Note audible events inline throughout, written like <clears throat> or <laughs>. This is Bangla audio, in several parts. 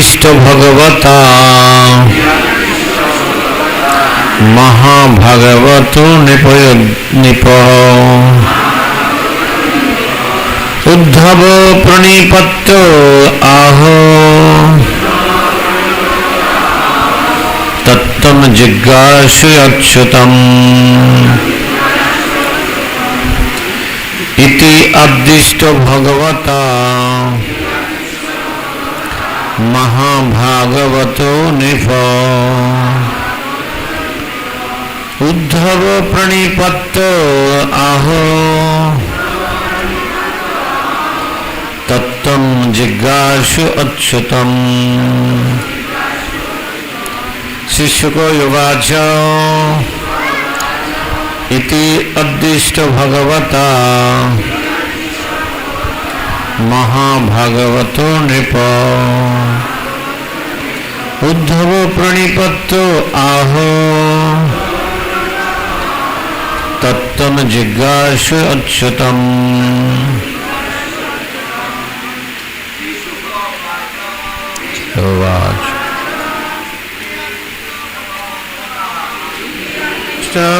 अद्दिष्ट भगवता। महाभगवतो निप। उद्धव प्रणिपत्त आहो। तत्तम जिज्ञासु अच्युतम् इति अद्दिष्ट भगवता। महाभागवतो निप उद्धव प्रणिपत्त आहो तत्तम जिज्ञासु अच्युतम। शिष्य को युवाच। इति अद्दिष्ट भगवता महाभगवत नृप। उद्धव प्रणिपत आहो। तत्तम जिज्ञासु अच्युतम।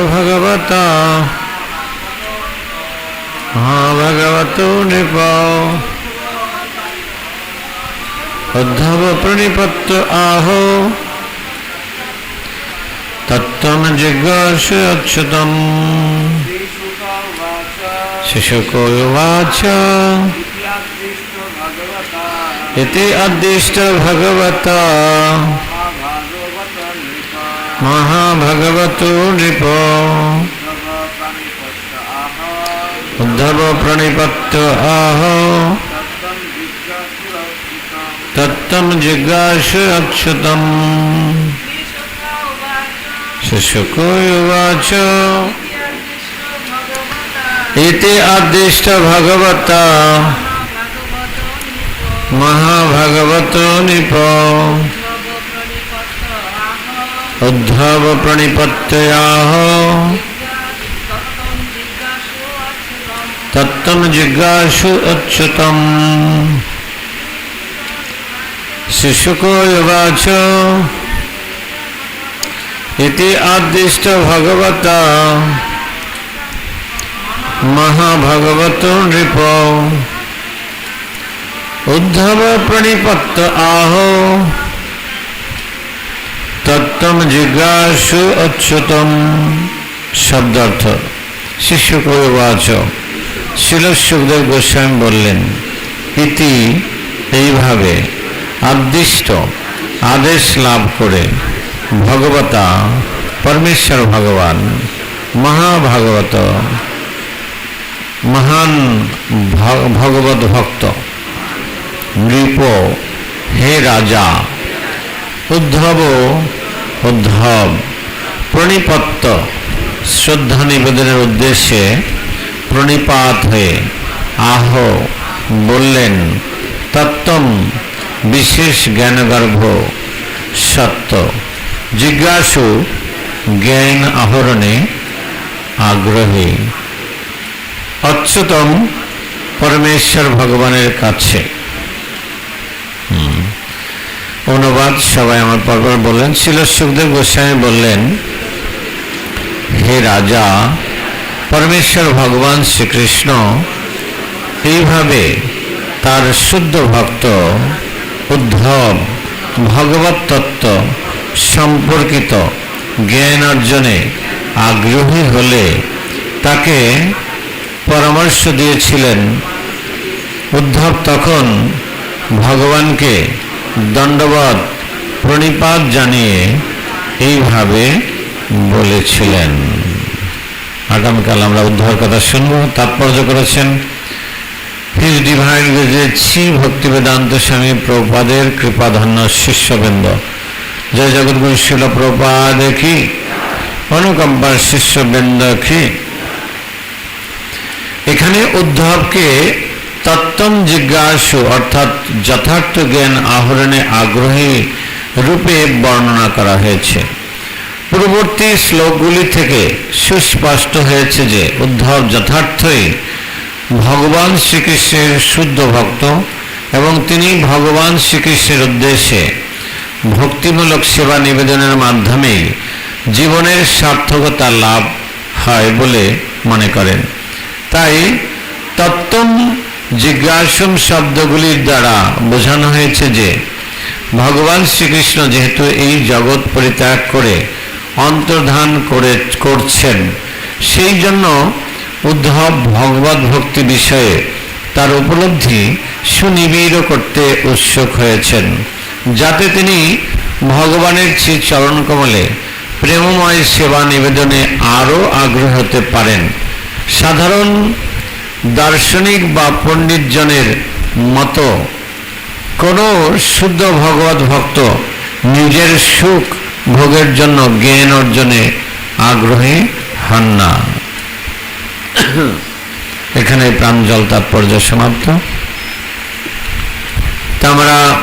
भगवता। भगवतो नृप उद्धव प्रणिपत्त आहो। तत्तम जिज्ञास अच्युतम। शिशुको उवाच इति अद्दिष्ट भगवता। महाभगवतो नृप। उद्धव प्रणिपत्त आहो। तत्तम जिज्ञास अच्युतम। शिशुको उवाच इति आदिष्ट भगवता। महाभगवतो निप। उद्धव प्रणिपत्तयाः तत्तम जिज्ञासु अच्युतम। शिशुको युवाच इति आदिष्ट भगवता। महाभगवत नृप। उद्धव प्रणिपत्त आहो। तत्तम जिज्ञासु अच्युतम। शब्दार्थ शिष्य को वाचो শিল সুখদেব গোস্বামী বললেন, ইতি এইভাবে আদিষ্ট আদেশ লাভ করে ভগবতা পরমেশ্বর ভগবান, মহাভাগবত, মহান ভগবত ভক্ত, নৃপ, হে রাজা, উদ্ধব উদ্ধব, প্রণিপত্ত, শ্রদ্ধা নিবেদনের উদ্দেশ্যে প্রণিপাত হয়ে, আহ, বললেন, তত্ত্বম বিশেষ জ্ঞানগর্ভ সত্য জিজ্ঞাসু জ্ঞান আহরণে আগ্রহী। অচ্যুতম পরমেশ্বর ভগবানের কাছে। অনুবাদ সবাই আমার পরপর বললেন। ছিল সুখদেব গোস্বামী বললেন, হে রাজা পরমেশ্বর ভগবান শ্রীকৃষ্ণ এইভাবে তার শুদ্ধ ভক্ত, উদ্ধব, ভগবত তত্ত্ব সম্পর্কিত জ্ঞান অর্জনে আগ্রহী হলে তাকে পরামর্শ দিয়েছিলেন। উদ্ধব তখন ভগবানকে দণ্ডবত প্রণিপাত জানিয়ে এইভাবে বলেছিলেন। আগামীকাল আমরা উদ্ধার কথা শুনব। তাৎপর্য করেছেন হিজ ডিভাইন ভক্তি বেদান্ত স্বামী প্রপাদের কৃপাধন্য শিষ্যবৃন্দ। জয় জগৎগুরু শিল প্রপাদ কি, অনুকম্পার শিষ্যবৃন্দ কি। এখানে উদ্ধবকে তত্ত্বম জিজ্ঞাসু, অর্থাৎ যথার্থ জ্ঞান আহরণে আগ্রহী রূপে বর্ণনা করা হয়েছে। পূর্ববর্তী শ্লোকগুলি থেকে সুস্পষ্ট হয়েছে যে উদ্ধব যথার্থই ভগবান শ্রীকৃষ্ণের শুদ্ধ ভক্ত এবং তিনি ভগবান শ্রীকৃষ্ণের উদ্দেশ্যে ভক্তিমূলক সেবা নিবেদনের মাধ্যমে জীবনের সার্থকতা লাভ হয় বলে মনে করেন। তাই তত্ত্বম জিজ্ঞাসম শব্দগুলির দ্বারা বোঝানো হয়েছে যে ভগবান শ্রীকৃষ্ণ যেহেতু এই জগৎ পরিত্যাগ করে অন্তর্ধান করে করছেন। সেই জন্য উদ্ধব ভগবত ভক্তি বিষয়ে তার উপলব্ধি সুনিবিড় করতে উৎসুক হয়েছেন। যাতে তিনি ভগবানের শ্রী চরণ কমলে প্রেমময় সেবা নিবেদনে আরও আগ্রহ হতে পারেন। সাধারণ দার্শনিক বা পণ্ডিতজনের মতো কোনো শুদ্ধ ভগবত ভক্ত নিজের সুখ ভোগের জন্য, জ্ঞান অর্জনে আগ্রহী হন না। এখানে প্রাঞ্জল তাৎপর্য সমাপ্ত। আমরা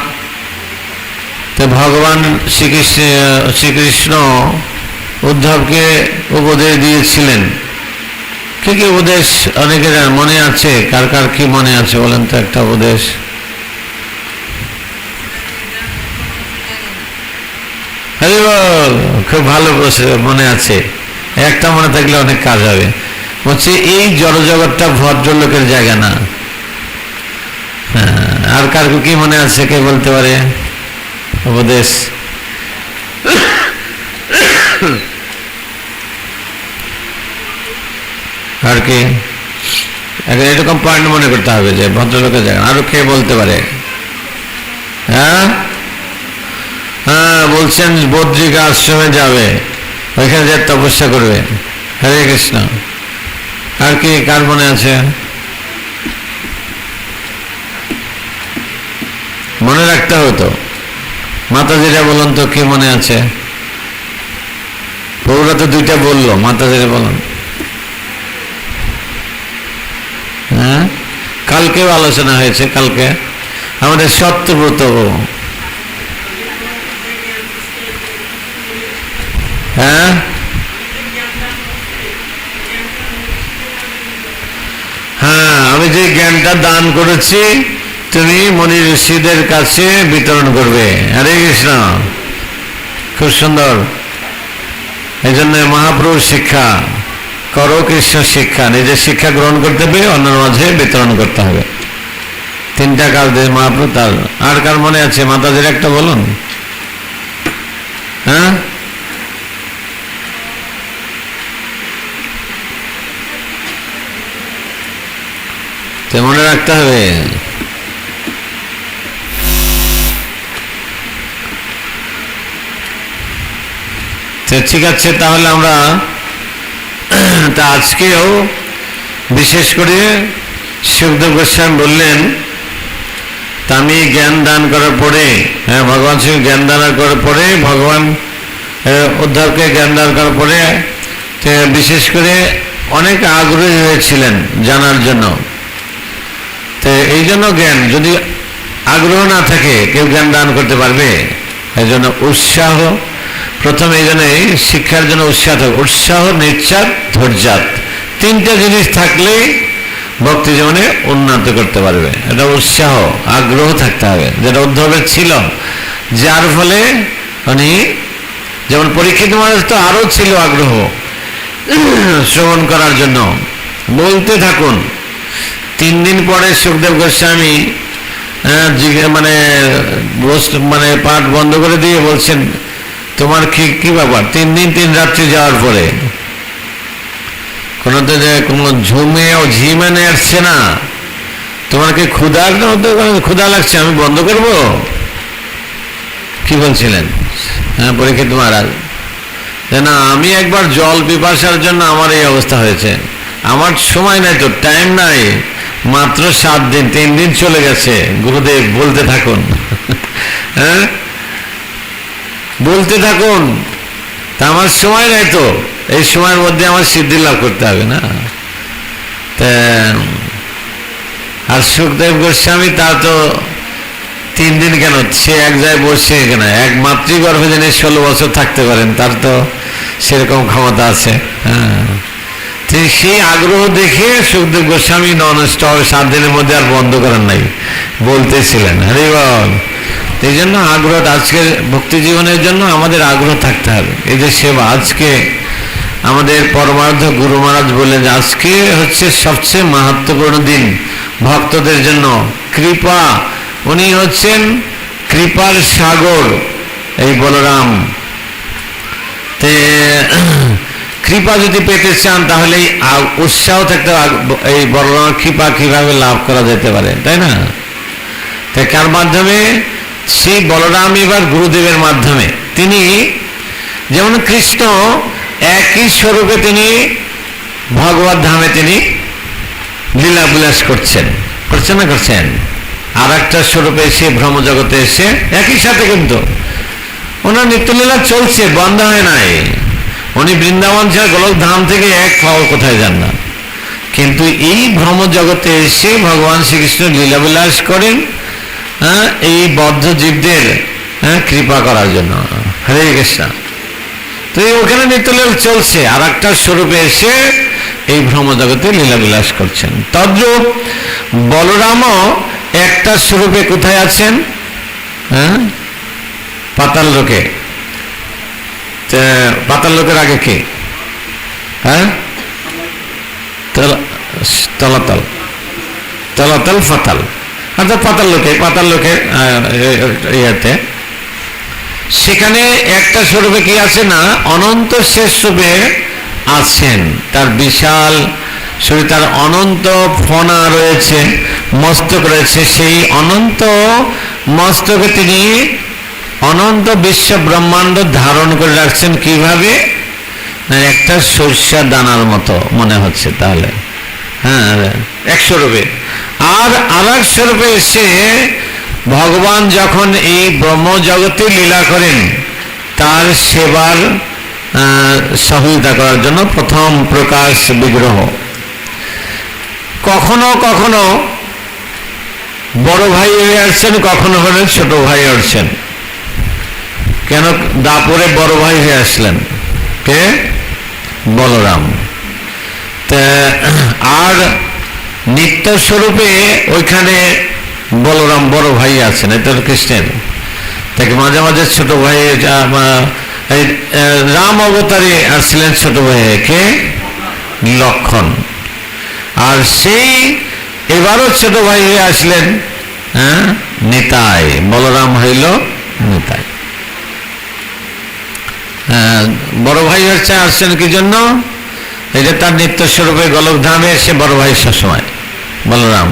ভগবান শ্রীকৃষ্ণ শ্রীকৃষ্ণ উদ্ধবকে উপদেশ দিয়েছিলেন। কি কি উপদেশ অনেকের মনে আছে? কার কার কি মনে আছে বলেন তো একটা উপদেশ। হরি বল খুব ভালো মনে আছে। একটা মনে থাকলে অনেক কাজ হবে। বলছে এই জড়জগৎটা ভদ্রলোকের জায়গা না। হ্যাঁ, আর কার কি মনে আছে কে বলতে পারে? উপদেশ। আর কি? এরকম পয়েন্ট মনে করতে হবে যে ভদ্রলোকের জায়গা আরও কে বলতে পারে? হ্যাঁ? বলছেন, বদ্রিকা আশ্রমে যাবে। ওইখানে যে তপস্যা করবে। হরে কৃষ্ণ। আর কি, কার মনে আছে? মনে রাখতে হতো মাতা যেটা বলুন তো, কি মনে আছে? প্রভুরা তো দুইটা বলল মাতা যেটা বলুন। হ্যাঁ? কালকেও আলোচনা হয়েছে, কালকে। আমাদের সত্যব্রত হ্যাঁ? হ্যাঁ আমি যে জ্ঞানটা দান করেছি, তুমি মনি ঋষিদের কাছে বিতরণ করবে। হরে কৃষ্ণ। খুব সুন্দর। এই জন্য মহাপ্রভুর শিক্ষা, করো কৃষ্ণ শিক্ষা, নিজের শিক্ষা গ্রহণ করতে হবে অন্যের মাঝে বিতরণ করতে হবে। তিনটা কাজ দিয়ে মহাপ্রভু তার, আর কার মনে আছে? মাতাদের একটা বলুন। হ্যাঁ? তো মনে রাখতে হবে। তো ঠিক আছে, তাহলে আমরা তা আজকেও বিশেষ করে সুখদেব গোস্বামী বললেন তা আমি জ্ঞান দান করার পরে হ্যাঁ ভগবান সিং জ্ঞান দান করার পরে, ভগবান উদ্ধারকে জ্ঞান দান করার পরে বিশেষ করে অনেক আগ্রহী হয়েছিলেন জানার জন্য। তো এই জন্য জ্ঞান, যদি আগ্রহ না থাকে, কেউ জ্ঞান দান করতে পারবে। এই জন্য উৎসাহ, প্রথম এই জন্য শিক্ষার জন্য উৎসাহ উৎসাহ নিশ্চাত ধৈর্যাত, তিনটা জিনিস থাকলেই ভক্তি জীবনে উন্নত করতে পারবে। এটা উৎসাহ, আগ্রহ থাকতে হবে। যেটা উদ্ধবের ছিল, যার ফলে উনি যেমন পরীক্ষিত মানুষ তো আরও ছিল আগ্রহ, <clears throat> শ্রবণ করার জন্য। বলতে থাকুন তিন দিন পরে সুখদেব গোস্বামী মানে মানে পাঠ বন্ধ করে দিয়ে বলছেন, তোমার কি কি ব্যাপার? তিন দিন তিন রাত্রি যাওয়ার পরে? কোনো তো যে কোনো ঝুমে ও ঝিমেনে আসছে না। তোমার কি ক্ষুধা ক্ষুধা লাগছে, আমি বন্ধ করব? কি বলছিলেন? হ্যাঁ পরীক্ষিত মহারাজ না, আমি একবার জল পিপাসার জন্য আমার এই অবস্থা হয়েছে। আমার সময় নাই তো টাইম নাই। মাত্র সাত দিন, তিন দিন চলে গেছে। গুরুদেব, বলতে থাকুন। হ্যাঁ? বলতে থাকুন। তা আমার সময় নাই তো। এই সময়ের মধ্যে আমার সিদ্ধি লাভ করতে হবে না। আর সুখদেব গোস্বামী তা তো তিন দিন কেন? সে এক জায়গায় বসছে কেন এক মাতৃগর্ভে যিনি ষোলো বছর থাকতে পারেন, তার তো সেরকম ক্ষমতা আছে। হ্যাঁ। সেই আগ্রহ দেখে সুখদেব গোস্বামী নন স্টপ সাত দিনের মধ্যে আর বন্ধ করার নাই। বলতেছিলেন হরে বল এই জন্য আগ্রহ, আজকে ভক্তি জীবনের জন্য আমাদের আগ্রহ থাকতে হবে। এই যে সেবা, আজকে আমাদের পরমার্থ গুরু মহারাজ বললেন যে, আজকে হচ্ছে সবচেয়ে মাহাত্মপূর্ণ দিন ভক্তদের জন্য। কৃপা, উনি হচ্ছেন কৃপার সাগর, এই বলরাম। তে কৃপা যদি পেতে চান তাহলে উৎসাহ থাকতে এই বলরামের কৃপা কীভাবে লাভ করা যেতে পারে, তাই না? তাই কার মাধ্যমে? সেই বলরাম এবার গুরুদেবের মাধ্যমে। তিনি যেমন কৃষ্ণ, একই স্বরূপে তিনি ভগবত ধামে তিনি লীলা বিলাস করছেন। করছেন না করছেন? আর একটা স্বরূপে এসে ভ্রমজগতে এসে একই সাথে কিন্তু ওনার নিত্যলীলা চলছে, বন্ধ হয় নাই। উনি বৃন্দাবন ছাড়া গোলক ধাম থেকে এক পাওয়ার কোথায় যান না। কিন্তু এই ভ্রম জগতে এসে ভগবান শ্রীকৃষ্ণ লীলাবিলাস করেন হ্যাঁ এই বদ্ধ জীবদের হ্যাঁ কৃপা করার জন্য। হরে কৃষ্ণ। তো এই ওখানে নিত্যলীলা চলছে আর একটা স্বরূপে এসে এই ভ্রম জগতে লীলাবিলাস করছেন। তদ্রূপ বলরামও একটা স্বরূপে কোথায় আছেন? হ্যাঁ পাতাল লোকে পাতাল লোকের আগে কে? হ্যাঁ? তল- তলাতল। তলাতল, ফাতাল। অর্থাৎ পাতাল লোকে পাতাল লোকে ইয়েতে। সেখানে একটা স্বরূপে কি আছে না? অনন্ত শেষ রূপে আছেন। তার বিশাল শরীর তার অনন্ত ফনা রয়েছে, মস্তক রয়েছে। সেই অনন্ত মস্তকে তিনি অনন্ত বিশ্ব ব্রহ্মাণ্ড ধারণ করে রাখছেন কীভাবে? না, একটা সর্ষা দানার মতো মনে হচ্ছে তাহলে। হ্যাঁ এক স্বরূপে আর আর এক স্বরূপে এসে ভগবান যখন এই ব্রহ্ম জগতে লীলা করেন, তার সেবার সহযোগিতা করার জন্য প্রথম প্রকাশ বিগ্রহ। কখনো কখনো বড় ভাই হয়ে আসছেন কখনো হলেন ছোট ভাই আসছেন কেন দাপরে বড় ভাই হয়ে আসলেন? কে? বলরাম। আর নিত্যস্বরূপে ওইখানে বলরাম বড় ভাই আছেন এটা কৃষ্ণের তাকে মাঝে মাঝে ছোট ভাই রাম অবতারে আসছিলেন ছোট ভাই, কে? লক্ষণ। আর সেই এবারও ছোট ভাই হয়ে আসলেন হ্যাঁ? নিতাই। বলরাম হইল নিতাই হ্যাঁ, বড় ভাই হচ্ছে আসছেন কি জন্য? এটা তার নিত্য স্বরূপে গোলক ধামে এসে বড় ভাই সবসময়। বলরাম,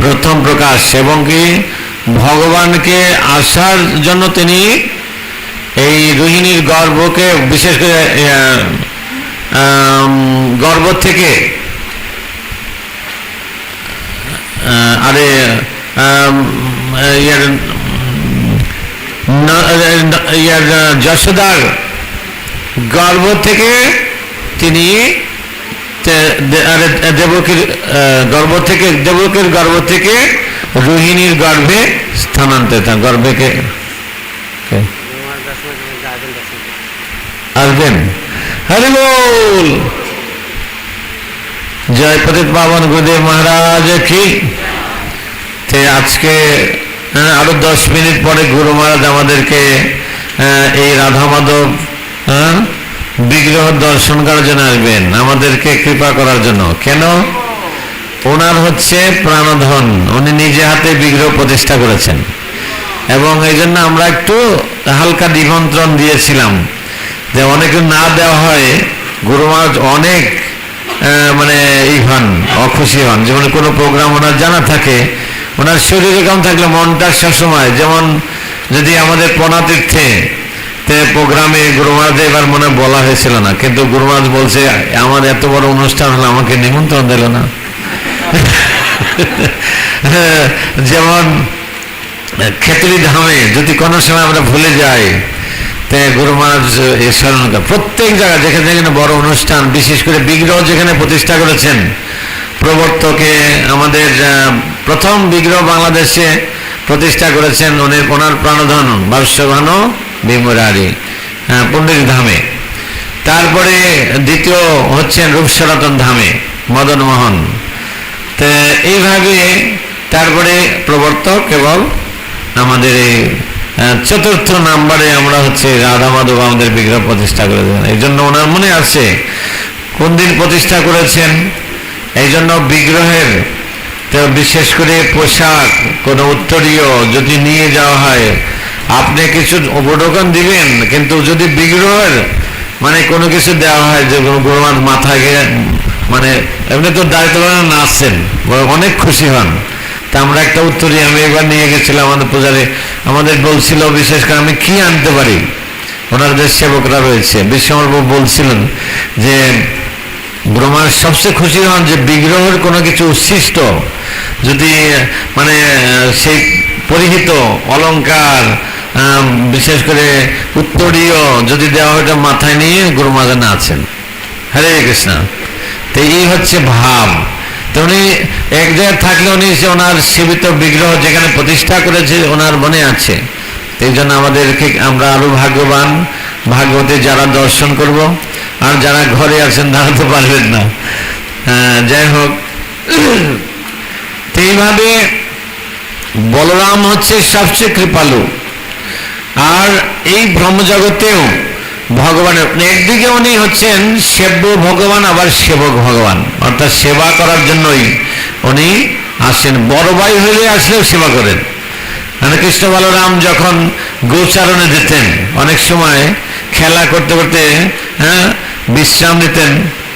প্রথম প্রকাশ এবং কি ভগবানকে আসার জন্য তিনি এই রোহিণীর গর্ভকে, বিশেষ করে গর্ভ থেকে আরে ইয়ার যশোদার গর্ভ থেকে তিনি দেবকীর গর্ভ থেকে, দেবকীর গর্ভ থেকে রোহিণীর গর্ভে স্থানান্তরিত কে? আসবেন। হরি বল! জয় পতিত পাবন গুরুদেব মহারাজ কি? আজকে আরও দশ মিনিট পরে গুরু মহারাজ আমাদেরকে এই রাধা মাধব বিগ্রহ দর্শন করার জন্য আসবেন। আমাদেরকে কৃপা করার জন্য। কেন? ওনার হচ্ছে প্রাণধন। উনি নিজে হাতে বিগ্রহ প্রতিষ্ঠা করেছেন। এবং এই জন্য আমরা একটু হালকা নিমন্ত্রণ দিয়েছিলাম যে অনেকে না দেওয়া হয়, গুরু মহারাজ অনেক মানে ই হন, অখুশি হন। যেমন কোনো প্রোগ্রাম ওনার জানা থাকে ওনার শরীরে কম থাকলে মনটা সবসময়? যেমন যদি আমাদের পনাতীর্থে প্রোগ্রামে গুরু মহারাজ এবার মনে বলা হয়েছিল না, কিন্তু গুরু মহারাজ বলছে, আমার এত বড় অনুষ্ঠান হলো আমাকে নিমন্ত্রণ দিল না। <laughs> যেমন খেতড়ি ধামে যদি কোনো সময় আমরা ভুলে যাই, তে গুরু মহারাজ এ স্মরণ প্রত্যেক জায়গায় যেখানে যেখানে বড় অনুষ্ঠান, বিশেষ করে বিগ্রহ যেখানে প্রতিষ্ঠা করেছেন প্রবর্তকে আমাদের প্রথম বিগ্রহ বাংলাদেশে প্রতিষ্ঠা করেছেন উনি ওনার প্রাণধন বাস্যঘন বিমুরারি পণ্ডিত ধামে। তারপরে দ্বিতীয় হচ্ছেন রূপ সনাতন ধামে, মদন মোহন। তো এইভাবে তারপরে প্রবর্তক এবং আমাদের এই চতুর্থ নাম্বারে আমরা হচ্ছে রাধা মাধব আমাদের বিগ্রহ প্রতিষ্ঠা করেছেন। এই জন্য ওনার মনে আছে কোন দিন প্রতিষ্ঠা করেছেন এই জন্য বিগ্রহের বিশেষ করে পোশাক, কোনো উত্তরীয় যদি নিয়ে যাওয়া হয়, আপনি কিছু উপটোকন দিবেন, কিন্তু যদি বিগ্রহের মানে কোনো কিছু দেওয়া হয়, যে গুরুমার মাথায় মানে এমনি তো দায়িত্ব নাচছেন অনেক খুশি হন। তা আমরা একটা উত্তরী, আমি এবার নিয়ে গেছিলাম আমাদের পূজারে, আমাদের বলছিল বিশেষ করে আমি কি আনতে পারি? ওনার যে সেবকরা রয়েছে বিশ্বমর্ব বলছিলেন যে ব্রহ্মার সবচেয়ে খুশি হন যে বিগ্রহের কোনো কিছু উচ্ছিষ্ট, যদি মানে সেই পরিহিত অলঙ্কার বিশেষ করে উত্তরীয় যদি দেওয়া ওটা মাথায় নিয়ে গুরু মাঝে নাচেন হরে কৃষ্ণ। তো এই হচ্ছে ভাব। তো উনি এক জায়গায় থাকলে উনি সে ওনার সীমিত বিগ্রহ যেখানে প্রতিষ্ঠা করেছে, ওনার মনে আছে। এই জন্য আমাদেরকে আমরা আরও ভাগ্যবান ভাগবতে যারা দর্শন করব। আর যারা ঘরে আছেন তারা তো পারবেন না। হ্যাঁ, যাই হোক। এইভাবে বলরাম হচ্ছে সবচেয়ে কৃপালু। আর এই ব্রহ্মজগতেও ভগবানের একদিকে উনি হচ্ছেন সেব্য ভগবান আবার সেবক ভগবান। অর্থাৎ সেবা করার জন্যই উনি আসেন বড় ভাই হইলে আসলেও সেবা করেন। মানে কৃষ্ণ বলরাম যখন গোচারণে যেতেন অনেক সময় খেলা করতে করতে হ্যাঁ বিশ্রাম নিতেন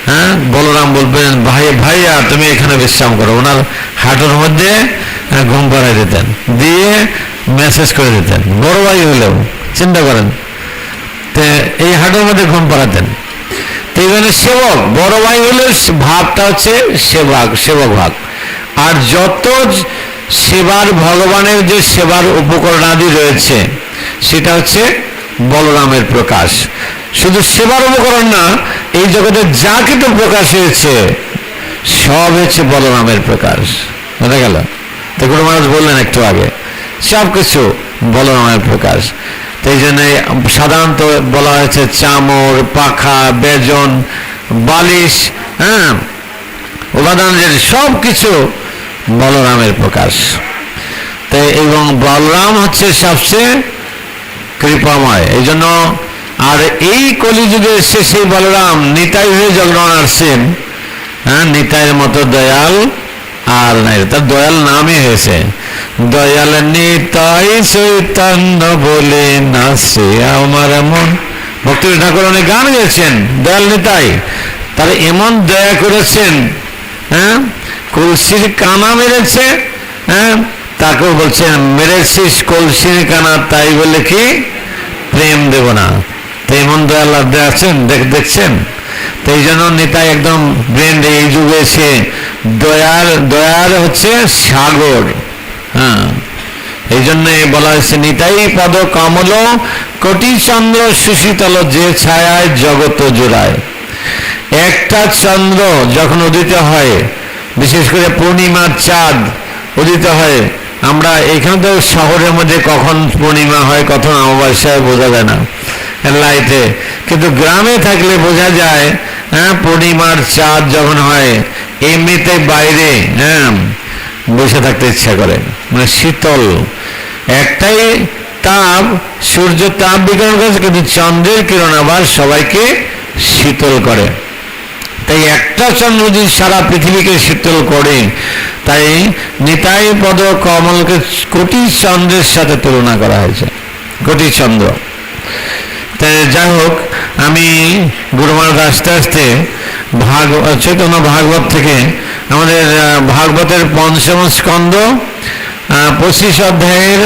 হ্যাঁ? বলরাম বলবেন, ভাই, ভাইয়া, তুমি এখানে বিশ্রাম করো। ওনার হাঁটুর মধ্যে ঘুম পাড়াই দিতেন। দিয়ে মেসেজ করে দিতেন, বড় ভাই হলেও, চিন্তা করেন। তে এই হাঁটুর মধ্যে ঘুম পাড়াতেন। তো এইখানে সেবক, বড় ভাই হলে ভাবটা হচ্ছে সেবক সেবক ভাগ আর যত সেবার ভগবানের যে সেবার উপকরণাদি রয়েছে, সেটা হচ্ছে বলরামের প্রকাশ। শুধু সেবার উপকরণ না, এই জগতে যা কিছু প্রকাশ হয়েছে, সব হচ্ছে বলরামের প্রকাশ। বোঝা গেল? তো মানুষ বললেন একটু আগে, সব কিছু বলরামের প্রকাশ। তো এই জন্য সাধারণত বলা হয়েছে চামর, পাখা, বেজন, বালিশ হ্যাঁ? উপাদানের সব কিছু বলরামের প্রকাশ। তো এবং বলরাম হচ্ছে সবচেয়ে কৃপাময়। এই জন্য আর এই কলিযুগে এসে সেই বলরাম নিতাই হয়ে জগন আসছেন। হ্যাঁ নিতাইয়ের মতো দয়াল আর নাই, তার দয়াল নামই হয়েছে। দয়াল নিতাই চৈতন্য বলে নাচে আমার এমন ভক্তি ঠাকুর অনেক গান গেছেন দয়াল নিতাই। তার এমন দয়া করেছেন হ্যাঁ কলসির কানা মেরেছে হ্যাঁ তাকেও বলছেন, মেরেছিস কলসির কানা, তাই বলে কি? প্রেম দেব না। তো এমন দয়াল আছেন, দেখ দেখছেন? তো এই জন্য নেতা একদম ব্রেন্ড এই যুগে এসে দয়ার দয়ার হচ্ছে সাগর। হ্যাঁ। এই জন্য বলা হয়েছে, নিতাই পদ কমল, কোটি চন্দ্র সুশীতল যে ছায়ায় জগত জোড়ায়। একটা চন্দ্র যখন উদিত হয়, বিশেষ করে পূর্ণিমার চাঁদ উদিত হয়, আমরা এখানে তো শহরের মধ্যে কখন পূর্ণিমা হয়, কখন অমাবস্যায় বোঝা যায় না। লাইটে কিন্তু গ্রামে থাকলে বোঝা যায় হ্যাঁ পূর্ণিমার চাঁদ যখন হয়, এমনিতে বাইরে হ্যাঁ বসে থাকতে ইচ্ছা করে মানে শীতল। একটাই তাপ, সূর্য তাপ বিকিরণ করেছে, কিন্তু চন্দ্রের কিরণ আবার সবাইকে শীতল করে। তাই একটা চন্দ্র যদি সারা পৃথিবীকে শীতল করে, তাই নিতাই পদ কমলকে কোটি চন্দ্রের সাথে তুলনা করা হয়েছে, কোটি চন্দ্র। তাই যাই হোক, আমি গুরুমার আস্তে আস্তে ভাগ চৈতন্য ভাগবত থেকে আমাদের ভাগবতের পঞ্চম স্কন্দ পঁচিশ অধ্যায়ের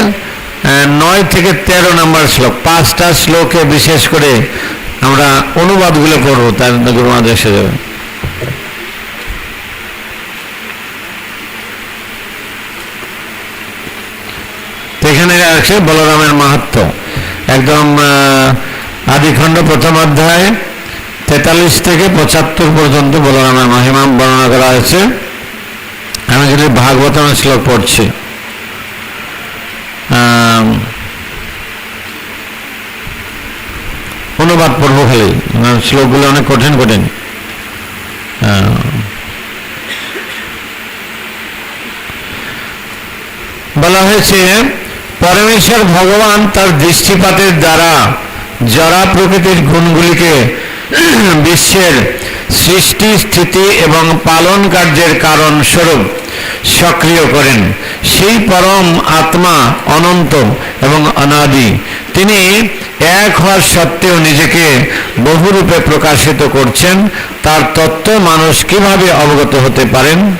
নয় থেকে তেরো নম্বর শ্লোক, পাঁচটা শ্লোকে বিশেষ করে আমরা অনুবাদগুলো করব, তার গুরুমাদ এসে যাবে এখানে আছে বলরামের মাহাত্ম। একদম আদিখণ্ড প্রথম অধ্যায়, তেতাল্লিশ থেকে পঁচাত্তর পর্যন্ত বলরামের মহিমা বর্ণনা করা হয়েছে। আমি যদি ভাগবতমের শ্লোক পড়ছি। অনুবাদ পড়ব খালি শ্লোকগুলো অনেক কঠিন কঠিন। বলা হয়েছে, পরমেশ্বর ভগবান তার দৃষ্টিপাতের দ্বারা জরা প্রকৃতির গুণগুলিকে <clears throat> বিশ্বের সৃষ্টি, স্থিতি এবং পালন কার্যের কারণ স্বরূপ সক্রিয় করেন। সেই পরম আত্মা অনন্ত এবং অনাদি। তিনি এক হওয়ার সত্ত্বেও নিজেকে বহুরূপে প্রকাশিত করছেন। তার তত্ত্ব মানুষ কীভাবে অবগত হতে পারেন?